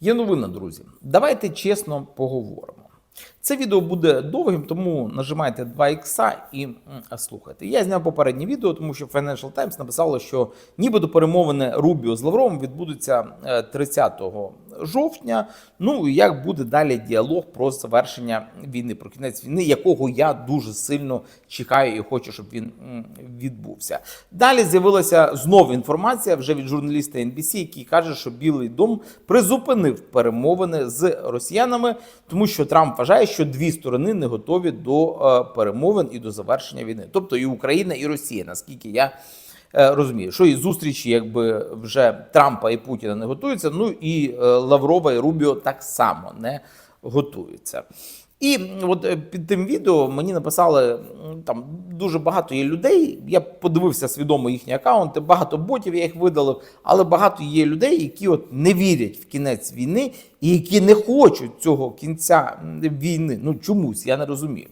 Є новина, друзі. Давайте чесно поговоримо. Це відео буде довгим, тому нажимайте 2 ікса і слухайте. Я зняв попереднє відео, тому що Financial Times написало, що нібито перемовини Рубіо з Лавровим відбудуться е, 30 жовтня. Ну і як буде далі діалог про завершення війни, про кінець війни, якого я дуже сильно чекаю і хочу, щоб він відбувся. Далі з'явилася знову інформація вже від журналіста NBC, який каже, що Білий Дом призупинив перемовини з росіянами, тому що Трамп вважає, що дві сторони не готові до е, перемовин і до завершення війни, тобто і Україна, і Росія, наскільки я. Е, Розумію, що і зустрічі, якби вже Трампа і Путіна не готуються. Ну і е, Лаврова і Рубіо так само не готуються. І от е, під тим відео мені написали там дуже багато є людей. Я подивився свідомо їхні акаунти, багато ботів я їх видалив, але багато є людей, які от не вірять в кінець війни і які не хочуть цього кінця війни. Ну чомусь я не розумію.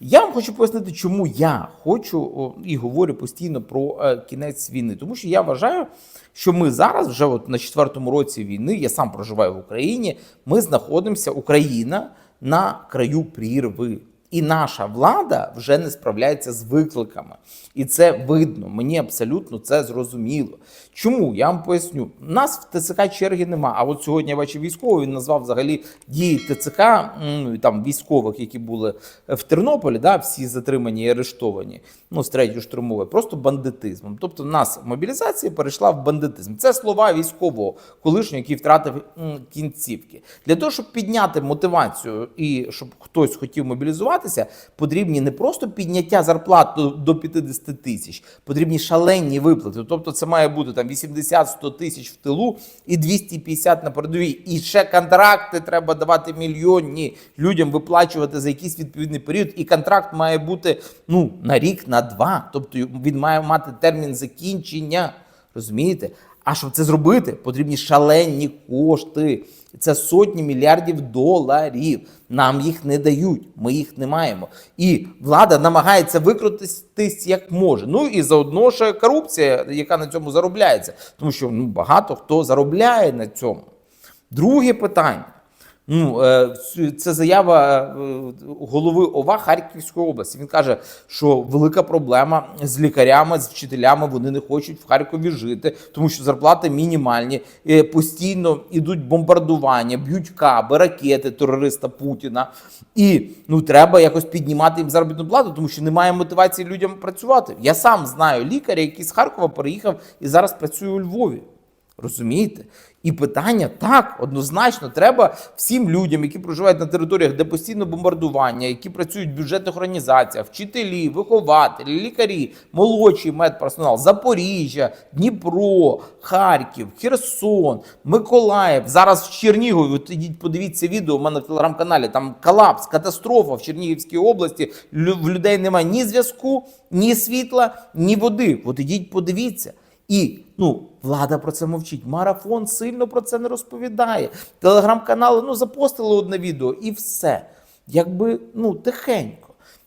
Я вам хочу пояснити, чому я хочу і говорю постійно про е, кінець війни, тому що я вважаю, що ми зараз, вже от на четвертому році війни, я сам проживаю в Україні. Ми знаходимося, Україна на краю прірви. І наша влада вже не справляється з викликами. І це видно. Мені абсолютно це зрозуміло. Чому? Я вам поясню. Нас в ТЦК черги нема. А от сьогодні я бачив військовий, він назвав взагалі дії ТЦК, ну, там військових, які були в Тернополі, да, всі затримані і арештовані, ну, з третьої штурмової, просто бандитизмом. Тобто, нас мобілізація перейшла в бандитизм. Це слова військового колишнього, який втратив кінцівки. Для того, щоб підняти мотивацію і щоб хтось хотів мобілізуватися, потрібні не просто підняття зарплат до 50 тисяч, потрібні шалені виплати. Тобто, це має бути там 80-100 тисяч в тилу і 250 на передовій. І ще контракти треба давати мільйонні людям виплачувати за якийсь відповідний період. І контракт має бути ну на рік, на два. Тобто він має мати термін закінчення. Розумієте? А щоб це зробити, потрібні шалені кошти. Це сотні мільярдів доларів. Нам їх не дають, ми їх не маємо. І влада намагається викрутитись як може. Ну і заодно ще корупція, яка на цьому заробляється, тому що ну, багато хто заробляє на цьому. Друге питання. Ну, е, це заява е, голови ОВА Харківської області. Він каже, що велика проблема з лікарями, з вчителями. Вони не хочуть в Харкові жити, тому що зарплати мінімальні. Постійно йдуть бомбардування, б'ють каби, ракети терориста Путіна. І ну треба якось піднімати їм заробітну плату, тому що немає мотивації людям працювати. Я сам знаю лікаря, який з Харкова переїхав і зараз працює у Львові. Розумієте? І питання так, однозначно, треба всім людям, які проживають на територіях, де постійно бомбардування, які працюють в бюджетних організаціях, вчителі, вихователі, лікарі, молодший медперсонал, Запоріжжя, Дніпро, Харків, Херсон, Миколаїв. Зараз в Чернігові, подивіться відео у мене в телеграм-каналі. Там колапс, катастрофа в Чернігівській області. В людей немає ні зв'язку, ні світла, ні води. От ідіть, подивіться. І ну, влада про це мовчить. Марафон сильно про це не розповідає. Телеграм-канали ну, запостили одне відео і все. Якби ну, тихенько.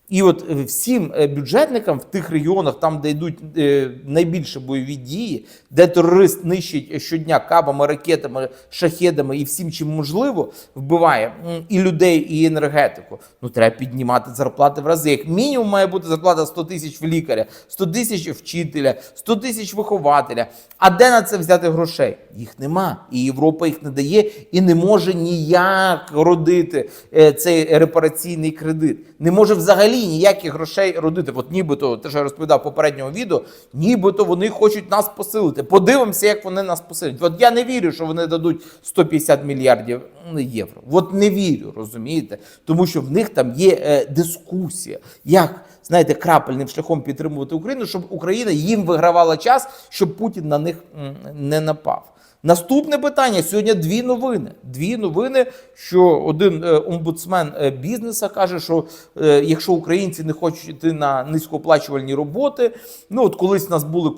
І от е, всім е, бюджетникам в тих регіонах, там, де йдуть е, найбільше бойові дії, де терорист нищить щодня кабами, ракетами, шахедами і всім, чим можливо, вбиває і людей, і енергетику. Ну треба піднімати зарплати в рази. Як мінімум має бути зарплата 100 тисяч в лікаря, 100 тисяч вчителя, 100 тисяч вихователя. А де на це взяти грошей? Їх нема. І Європа їх не дає і не може ніяк родити цей репараційний кредит. Не може взагалі ніяких грошей родити. От нібито, те, що я розповідав в попередньому відео, нібито вони хочуть нас посилити. Подивимося, як вони нас посилять. От я не вірю, що вони дадуть 150 мільярдів євро. От не вірю, розумієте? Тому що в них там є е, дискусія. Як знаєте, крапельним шляхом підтримувати Україну, щоб Україна їм вигравала час, щоб Путін на них не напав. Наступне питання сьогодні дві новини. Дві новини, що один е, омбудсмен е, бізнеса каже, що е, якщо українці не хочуть йти на низькооплачувальні роботи, ну от колись у нас були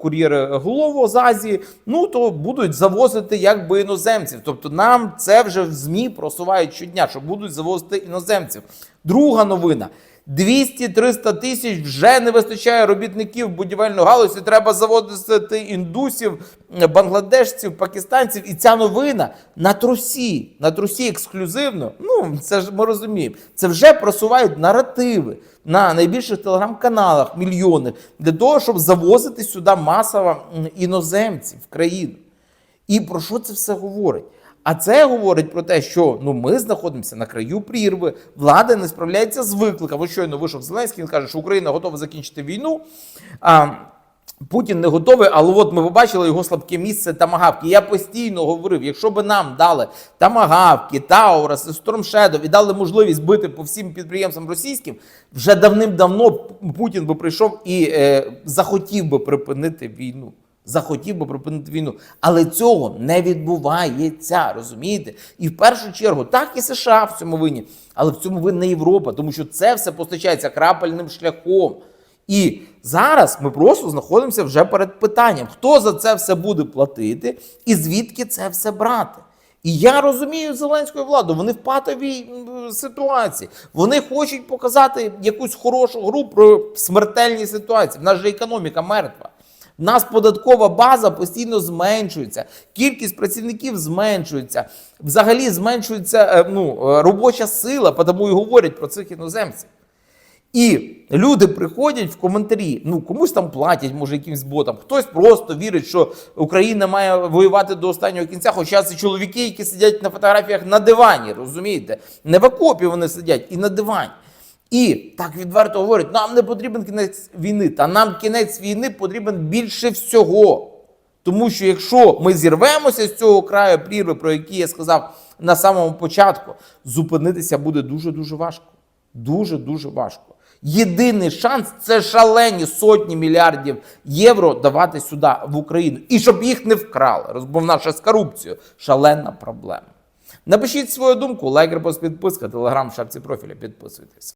кур'єри голову з Азії, ну то будуть завозити якби іноземців. Тобто нам це вже в ЗМІ просувають щодня, що будуть завозити іноземців. Друга новина. 200-300 тисяч вже не вистачає робітників будівельної галузі. Треба заводити індусів, бангладешців, пакистанців. І ця новина на трусі, на трусі ексклюзивно. Ну це ж ми розуміємо. Це вже просувають наративи на найбільших телеграм-каналах мільйонних для того, щоб завозити сюди масово іноземців в країну. І про що це все говорить? А це говорить про те, що ну ми знаходимося на краю прірви, влада не справляється з викликом. Ось щойно вийшов Зеленський, він каже, що Україна готова закінчити війну. А Путін не готовий, але от ми побачили його слабке місце тамагавки. Я постійно говорив: якщо би нам дали тамагавки, Таурас, Стормшедов і дали можливість бити по всім підприємствам російським, вже давним-давно Путін би прийшов і е, захотів би припинити війну захотів би припинити війну. Але цього не відбувається, розумієте? І в першу чергу, так і США в цьому винні, але в цьому винна Європа, тому що це все постачається крапельним шляхом. І зараз ми просто знаходимося вже перед питанням, хто за це все буде платити і звідки це все брати. І я розумію зеленську владу, вони в патовій ситуації. Вони хочуть показати якусь хорошу гру про смертельні ситуації. В нас же економіка мертва. В нас податкова база постійно зменшується, кількість працівників зменшується, взагалі зменшується е, ну, е, робоча сила, тому і говорять про цих іноземців. І люди приходять в коментарі, ну комусь там платять, може, якимсь ботам, хтось просто вірить, що Україна має воювати до останнього кінця. Хоча це чоловіки, які сидять на фотографіях на дивані, розумієте? Не в окопі вони сидять і на дивані. І так відверто говорять, нам не потрібен кінець війни, та нам кінець війни потрібен більше всього. Тому що якщо ми зірвемося з цього краю прірви, про який я сказав на самому початку, зупинитися буде дуже-дуже важко. Дуже-дуже важко. Єдиний шанс це шалені сотні мільярдів євро давати сюди в Україну. І щоб їх не вкрали. Роз- Бо в нас ще з корупцією шалена проблема. Напишіть свою думку, лайк, репост, підписка, телеграм в шапці профіля. Підписуйтесь.